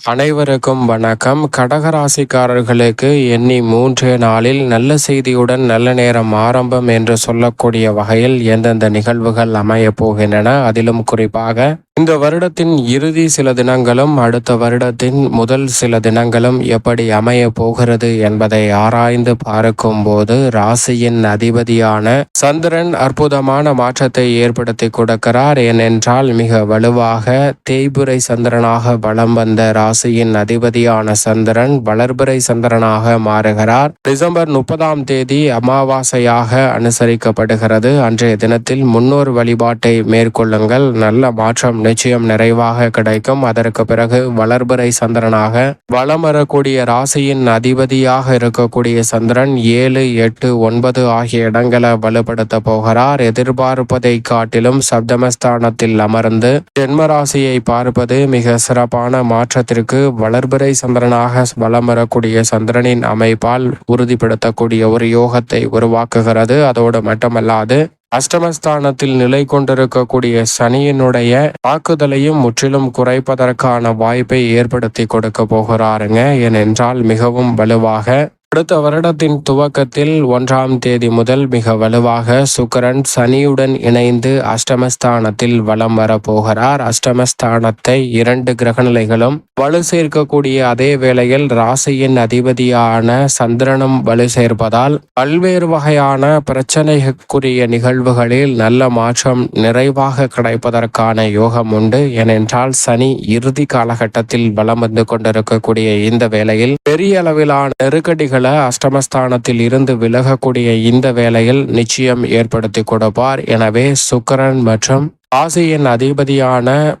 அனைவருக்கும் வணக்கம். கடகராசிக்காரர்களுக்கு எண்ணி மூன்றே நாளில் நல்ல செய்தியுடன் நல்ல நேரம் ஆரம்பம் என்று சொல்லக்கூடிய வகையில் எந்தெந்த நிகழ்வுகள் அமையப் போகின்றன அதிலும் குறிப்பாக இந்த வருடத்தின் இறுதி சில தினங்களும் அடுத்த வருடத்தின் முதல் சில தினங்களும் எப்படி அமைய போகிறது என்பதை ஆராய்ந்து பார்க்கும் போது ராசியின் அதிபதியான சந்திரன் அற்புதமான மாற்றத்தை ஏற்படுத்தி கொடுக்கிறார். ஏனென்றால் மிக வலுவாக தேய்புரை சந்திரனாக வலம் வந்த ராசியின் அதிபதியான சந்திரன் வளர்புரை சந்திரனாக மாறுகிறார். டிசம்பர் முப்பதாம் தேதி அமாவாசையாக அனுசரிக்கப்படுகிறது. அன்றைய தினத்தில் முன்னோர் வழிபாட்டை மேற்கொள்ளுங்கள். நல்ல மாற்றம் நிச்சயம் நிறைவாக கிடைக்கும். அதற்கு பிறகு வளர்பிறை சந்திரனாக வளம் வரக்கூடிய ராசியின் அதிபதியாக இருக்கக்கூடிய சந்திரன் ஏழு எட்டு ஒன்பது ஆகிய இடங்களை வலுப்படுத்த போகிறார். எதிர்பார்ப்பதை காட்டிலும் சப்தமஸ்தானத்தில் அமர்ந்து ஜென்ம ராசியை பார்ப்பது மிக சிறப்பான மாற்றத்திற்கு வளர்பிறை சந்திரனாக வலம் வரக்கூடிய சந்திரனின் அமைப்பால் உறுதிப்படுத்தக்கூடிய ஒரு யோகத்தை உருவாக்குகிறது. அதோடு மட்டுமல்லாது அஷ்டமஸ்தானத்தில் நிலை கொண்டிருக்கக்கூடிய சனியினுடைய தாக்குதலையும் முற்றிலும் குறைப்பதற்கான வாய்ப்பை ஏற்படுத்தி கொடுக்க போகிறாருங்க. ஏனென்றால் மிகவும் வலுவாக அடுத்த வருடத்தின் துவக்கத்தில் ஒன்றாம் தேதி முதல் மிக வலுவாக சுக்கரன் சனியுடன் இணைந்து அஷ்டமஸ்தானத்தில் வலம் வரப்போகிறார் அஷ்டமஸ்தானத்தை இரண்டு கிரகநிலைகளும் வலு சேர்க்கக்கூடிய அதே வேளையில் ராசியின் அதிபதியான சந்திரனும் வலு சேர்ப்பதால் பல்வேறு வகையான பிரச்சனைக்குரிய நிகழ்வுகளில் நல்ல மாற்றம் நிறைவாக கிடைப்பதற்கான யோகம் உண்டு. ஏனென்றால் சனி இறுதி காலகட்டத்தில் வலம் வந்து கொண்டிருக்கக்கூடிய இந்த வேளையில் பெரிய அளவிலான நெருக்கடிகள் அஷ்டமஸ்தானத்தில் இருந்து விலகக்கூடிய இந்த வேளையில் நிச்சயம் ஏற்படுத்தி கொடுப்பார். எனவே சுக்கரன் மற்றும் ராசியின் அதிபதியான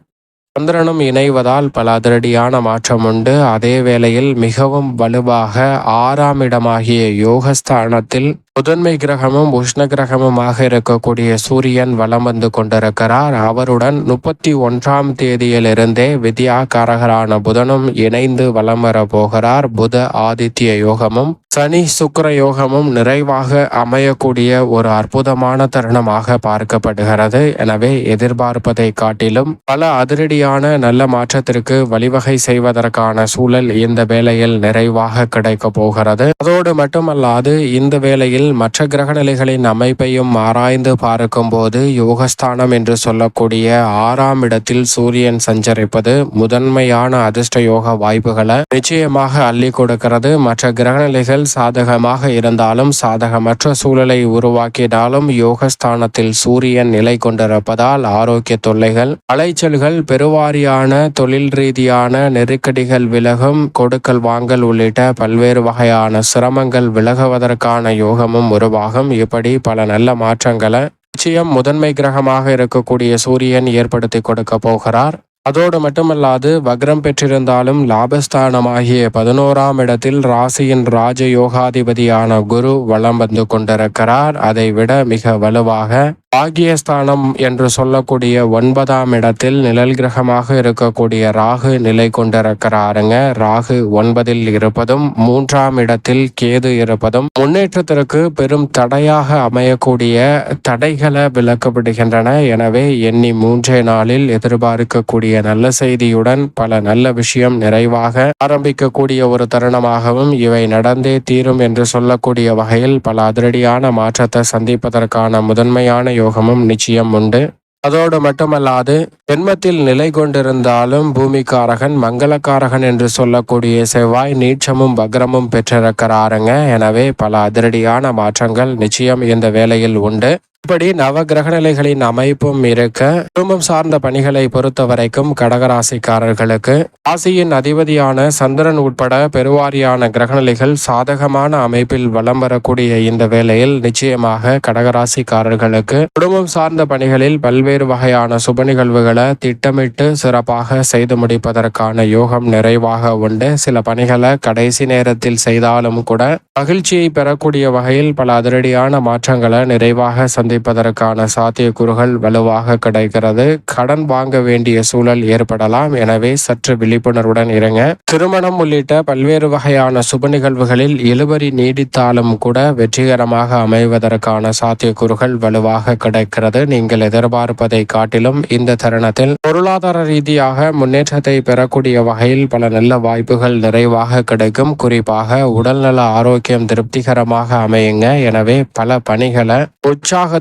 சந்திரனும் இணைவதால் பல அதிரடியான மாற்றம் உண்டு. அதே வேளையில் மிகவும் வலுவாக ஆறாம் இடமாகிய யோகஸ்தானத்தில் முதன்மை கிரகமும் உஷ்ண கிரகமுமாக இருக்கக்கூடிய சூரியன் வலம் வந்து கொண்டிருக்கிறார். அவருடன் முப்பத்தி ஒன்றாம் தேதியிலிருந்தே வித்யாகாரகரான புதனும் இணைந்து வலம் வர போகிறார். புத ஆதித்ய யோகமும் சனி சுக்கர யோகமும் நிறைவாக அமையக்கூடிய ஒரு அற்புதமான தருணமாக பார்க்கப்படுகிறது. எனவே எதிர்பார்ப்பதை காட்டிலும் பல அதிரடியான நல்ல மாற்றத்திற்கு வழிவகை செய்வதற்கான சூழல் இந்த வேளையில் நிறைவாக கிடைக்க போகிறது. அதோடு மட்டுமல்லாது இந்த வேளையில் மற்ற கிரகநிலைகளின் அமைப்பையும் ஆராய்ந்து பார்க்கும்போது யோகஸ்தானம் என்று சொல்லக்கூடிய ஆறாம் இடத்தில் சூரியன் சஞ்சரிப்பது முதன்மையான அதிர்ஷ்ட யோக வாய்ப்புகளை நிச்சயமாக அள்ளி கொடுக்கிறது. மற்ற கிரகநிலைகள் சாதகமாக இருந்தாலும் சாதகமற்ற சூழலை உருவாக்கினாலும் யோகஸ்தானத்தில் சூரியன் நிலை கொண்டிருப்பதால் ஆரோக்கிய தொல்லைகள் அலைச்சல்கள் பெருவாரியான தொழில் ரீதியான நெருக்கடிகள் விலகும் கொடுக்கல் வாங்கல் உள்ளிட்ட பல்வேறு வகையான சிரமங்கள் விலகுவதற்கான யோகம் யோகமும் உருவாகும். இப்படி பல நல்ல மாற்றங்களை நிச்சயம் முதன்மை கிரகமாக இருக்கக்கூடிய சூரியன் ஏற்படுத்தி கொடுக்க போகிறார். அதோடு மட்டுமல்லாது வக்ரம் பெற்றிருந்தாலும் லாபஸ்தானமாகிய பதினோராம் இடத்தில் ராசியின் ராஜ யோகாதிபதியான குரு வலம் வந்து கொண்டிருக்கிறார். அதை விட மிக வலுவாக பாகியஸ்தானம் என்று சொல்லக்கூடிய ஒன்பதாம் இடத்தில் நிழல் கிரகமாக இருக்கக்கூடிய ராகு நிலை கொண்டிருக்கிறாருங்க. ராகு ஒன்பதில் இருப்பதும் மூன்றாம் இடத்தில் கேது இருப்பதும் முன்னேற்றத்திற்கு பெரும் தடையாக அமையக்கூடிய தடைகளை விளக்கப்படுகின்றன. எனவே எண்ணி மூன்றே நாளில் எதிர்பார்க்கக்கூடிய நல்ல செய்தியுடன் பல நல்ல விஷயம் நிறைவாக ஆரம்பிக்கக்கூடிய ஒரு தருணமாகவும் இவை நடந்தே தீரும் என்று சொல்லக்கூடிய வகையில் பல அதிரடியான மாற்றத்தை சந்திப்பதற்கான முதன்மையான யோகமும் நிச்சயம் உண்டு. அதோடு மட்டுமல்லாது ஜென்மத்தில் நிலை கொண்டிருந்தாலும் பூமிக்காரகன் மங்களக்காரகன் என்று சொல்லக்கூடிய செவ்வாய் நீட்சமும் பக்ரமும் பெற்றிருக்கிறாருங்க. எனவே பல அதிரடியான மாற்றங்கள் நிச்சயம் இந்த வேளையில் உண்டு. இப்படி நவ கிரகநிலைகளின் அமைப்பும் இருக்க குடும்பம் சார்ந்த பணிகளை பொறுத்த வரைக்கும் கடகராசிக்காரர்களுக்கு ராசியின் அதிபதியான சந்திரன் உட்பட பெருவாரியான கிரகநிலைகள் சாதகமான அமைப்பில் வலம் வரக்கூடிய இந்த வேளையில் நிச்சயமாக கடகராசிக்காரர்களுக்கு குடும்பம் சார்ந்த பணிகளில் பல்வேறு வகையான சுப நிகழ்வுகளை திட்டமிட்டு சிறப்பாக செய்து முடிப்பதற்கான யோகம் நிறைவாக உண்டு. சில பணிகளை கடைசி நேரத்தில் செய்தாலும் கூட மகிழ்ச்சியை பெறக்கூடிய வகையில் பல அதிரடியான மாற்றங்களை நிறைவாக சந்தி சந்திப்பதற்கான சாத்தியக்கூறுகள் வலுவாக கிடைக்கிறது. கடன் வாங்க வேண்டிய சூழல் ஏற்படலாம். எனவே சற்று விழிப்புணர்வுடன் இருங்க. திருமணம் உள்ளிட்ட பல்வேறு வகையான சுப நிகழ்வுகளில் இழுபறி நீடித்தாலும் கூட வெற்றிகரமாக அமைவதற்கான சாத்தியக்கூறுகள் வலுவாக கிடைக்கிறது. நீங்கள் எதிர்பார்ப்பதை காட்டிலும் இந்த தருணத்தில் பொருளாதார ரீதியாக முன்னேற்றத்தை பெறக்கூடிய வகையில் பல நல்ல வாய்ப்புகள் நிறைவாக கிடைக்கும். குறிப்பாக உடல்நல ஆரோக்கியம் திருப்திகரமாக அமையுங்க. எனவே பல பணிகளை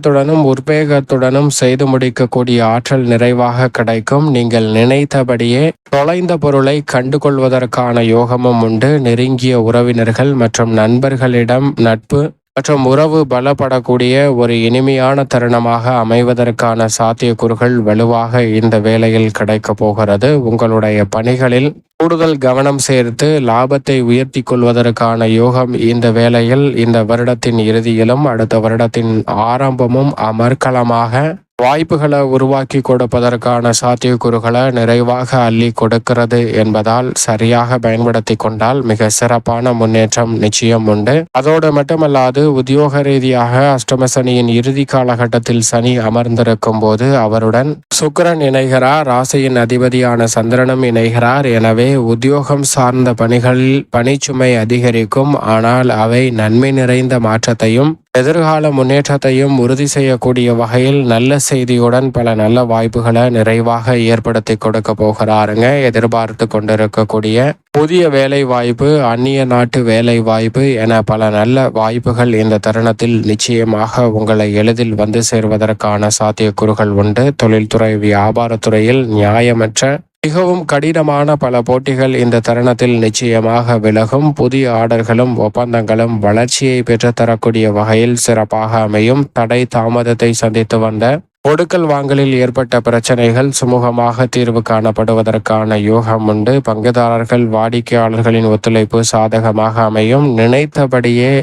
உற்சாகத்துடனும் உத்வேகத்துடனும் செய்து முடிக்கக்கூடிய ஆற்றல் நிறைவாக கிடைக்கும். நீங்கள் நினைத்தபடியே தொலைந்த பொருளை கண்டுகொள்வதற்கான யோகமும் உண்டு. நெருங்கிய உறவினர்கள் மற்றும் நண்பர்களிடம் நட்பு மற்றும் உறவு பலப்படக்கூடிய ஒரு இனிமையான தருணமாக அமைவதற்கான சாத்தியக்கூறுகள் வலுவாக இந்த வேளையில் கிடைக்க போகிறது. உங்களுடைய பணிகளில் கூடுதல் கவனம் சேர்த்து லாபத்தை உயர்த்தி கொள்வதற்கான யோகம் இந்த வேளையில் இந்த வருடத்தின் இறுதியிலும் அடுத்த வருடத்தின் ஆரம்பமும் அமர்க்கலமாக வாய்ப்புகளை உருவாக்கி கொடுப்பதற்கான சாத்தியக்கூறுகளை நிறைவாக அள்ளி கொடுக்கிறது என்பதால் சரியாக பயன்படுத்தி கொண்டால் மிக சிறப்பான முன்னேற்றம் நிச்சயம் உண்டு. அதோடு மட்டுமல்லாது உத்தியோக ரீதியாக அஷ்டம சனியின் இறுதி காலகட்டத்தில் சனி அமர்ந்திருக்கும் போது அவருடன் சுக்கரன் இணைகிறார் ராசியின் அதிபதியான சந்திரனும் இணைகிறார். எனவே உத்தியோகம் சார்ந்த பணிகளில் பணிச்சுமை அதிகரிக்கும். ஆனால் அவை நன்மை நிறைந்த மாற்றத்தையும் எதிர்கால முன்னேற்றத்தையும் உறுதி செய்யக்கூடிய வகையில் நல்ல செய்தியுடன் பல நல்ல வாய்ப்புகளை நிறைவாக ஏற்படுத்தி கொடுக்க போகிறாருங்க. எதிர்பார்த்து கொண்டிருக்கக்கூடிய புதிய வேலை வாய்ப்பு அந்நிய நாட்டு வேலை வாய்ப்பு என பல நல்ல வாய்ப்புகள் இந்த தருணத்தில் நிச்சயமாக உங்களை எளிதில் வந்து சேர்வதற்கான சாத்தியக்கூறுகள் உண்டு. தொழில்துறை வியாபாரத்துறையில் நியாயமற்ற மிகவும் கடினமான பல போட்டிகள் இந்த தருணத்தில் நிச்சயமாக விலகும். புதிய ஆர்டர்களும் ஒப்பந்தங்களும் வளர்ச்சியை பெற்றுத்தரக்கூடிய வகையில் சிறப்பாக அமையும். தடை தாமதத்தை சந்தித்து வந்த ஒடுக்கல் வாங்கலில் ஏற்பட்ட பிரச்சனைகள் சுமூகமாக தீர்வு காணப்படுவதற்கான யோகம் உண்டு. பங்குதாரர்கள் வாடிக்கையாளர்களின் ஒத்துழைப்பு சாதகமாக அமையும். நினைத்தபடியே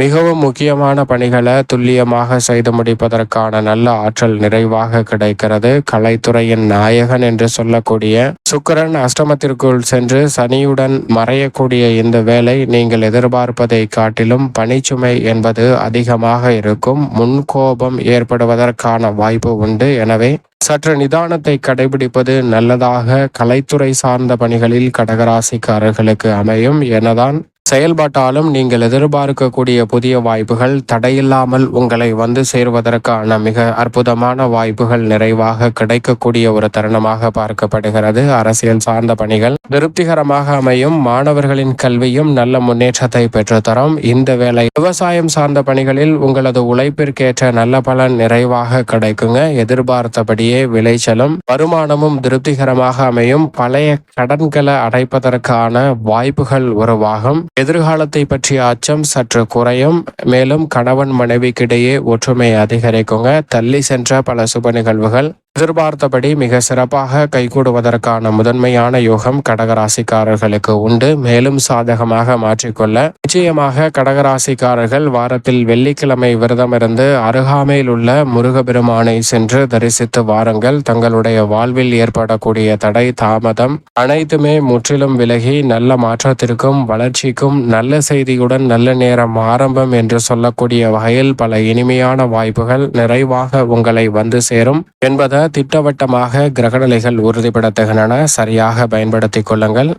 மிகவும் முக்கியமான பணிகளை துல்லியமாக செய்து முடிப்பதற்கான நல்ல ஆற்றல் நிறைவாக கிடைக்கிறது. கலைத்துறையின் நாயகன் என்று சொல்லக்கூடிய சுக்கரன் அஷ்டமத்திற்குள் சென்று சனியுடன் மறையக்கூடிய இந்த வேலை நீங்கள் எதிர்பார்ப்பதை காட்டிலும் பணிச்சுமை என்பது அதிகமாக இருக்கும். முன்கோபம் ஏற்படுவதற்கான வாய்ப்பு உண்டு. எனவே சற்று நிதானத்தை கடைபிடிப்பது நல்லதாக. கலைத்துறை சார்ந்த பணிகளில் கடகராசிக்காரர்களுக்கு அமையும். எனதான் செயல்பாட்டாலும் நீங்கள் எதிர்பார்க்கக்கூடிய புதிய வாய்ப்புகள் தடையில்லாமல் உங்களை வந்து சேருவதற்கான மிக அற்புதமான வாய்ப்புகள் நிறைவாக கிடைக்கக்கூடிய ஒரு தருணமாக பார்க்கப்படுகிறது. அரசியல் சார்ந்த பணிகள் திருப்திகரமாக அமையும். மாணவர்களின் கல்வியும் நல்ல முன்னேற்றத்தை பெற்றுத்தரும். இந்த வேலை விவசாயம் சார்ந்த பணிகளில் உங்களது உழைப்பிற்கேற்ற நல்ல பலன் நிறைவாக கிடைக்குங்க. எதிர்பார்த்தபடியே விளைச்சலும் வருமானமும் திருப்திகரமாக அமையும். பழைய கடன்களை அடைப்பதற்கான வாய்ப்புகள் உருவாகும். எதிர்காலத்தை பற்றிய அச்சம் சற்று குறையும். மேலும் கணவன் மனைவிக்கிடையே ஒற்றுமை அதிகரிக்குங்க. தள்ளி சென்ற பல சுப நிகழ்வுகள். எதிர்பார்த்தபடி மிக சிறப்பாக கைகூடுவதற்கான முதன்மையான யோகம் கடகராசிக்காரர்களுக்கு உண்டு. மேலும் சாதகமாக மாற்றிக்கொள்ள நிச்சயமாக கடகராசிக்காரர்கள் வாரத்தில் வெள்ளிக்கிழமை விரதமிருந்து அருகாமையில் உள்ள முருகபெருமானை சென்று தரிசித்து வாருங்கள். தங்களுடைய வாழ்வில் ஏற்படக்கூடிய தடை தாமதம் அனைத்துமே முற்றிலும் விலகி நல்ல மாற்றத்திற்கும் வளர்ச்சிக்கும் நல்ல செய்தியுடன் நல்ல நேரம் ஆரம்பம் என்று சொல்லக்கூடிய வகையில் பல இனிமையான வாய்ப்புகள் நிறைவாக உங்களை வந்து சேரும் என்பதை திட்டவட்டமாக கிரகநிலைகள் உறுதிப்படுத்துகின்றன சரியாக பயன்படுத்திக் கொள்ளுங்கள்.